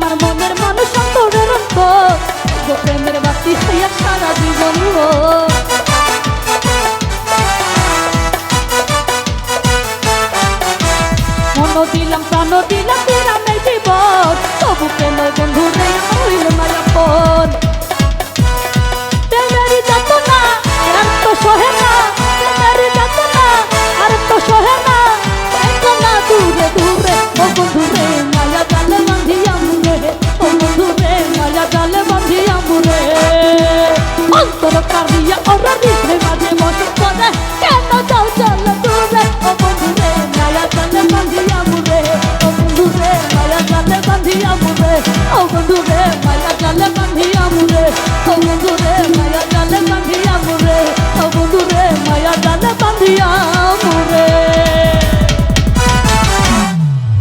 আমার মনের মানুষ অন্তরের প্রেমের বাতি হইয়া সারা জীবন মন দিলাম প্রাণ দিলাম open to them.